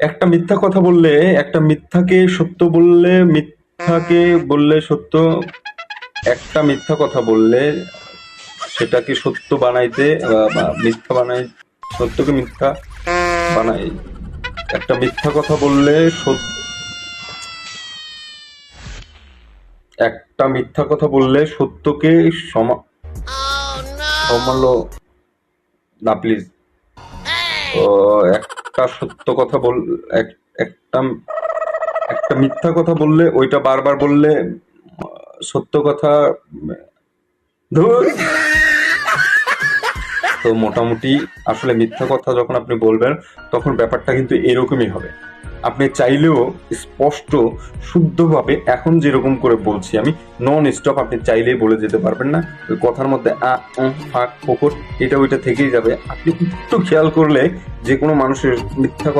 একটা মিথ্যা কথা বললে একটা মিথ্যাকে সত্য বললে মিথ্যাকে বললে সত্য একটা মিথ্যা কথা বললে সেটাকে সত্য বানাইতে মিথ্যা বানাই সত্যকে মিথ্যা বানাই। একটা মিথ্যা কথা বললে সত্য একটা মিথ্যা কথা বললে সত্যকে সমা সমালো না প্লিজ ও একটা সত্য কথা বল, এক- একটা একটা মিথ্যা কথা বললে, ওইটা বারবার বললে, সত্য কথা তো মোটামুটি আসলে মিথ্যা কথা যখন আপনি বলবেন, তখন ব্যাপারটা কিন্তু এরকমই হবে। আপনি চাইলেও স্পষ্ট, শুদ্ধভাবে এখন যেরকম করে বলছি আমি নন স্টপ আপনি চাইলেই বলে যেতে পারবেন না। ওই কথার মধ্যে আ ফাঁক ফোকর এটা ওইটা থেকেই যাবে। আপনি একটু খেয়াল করলে যে কোনো মানুষের মিথ্যা কথা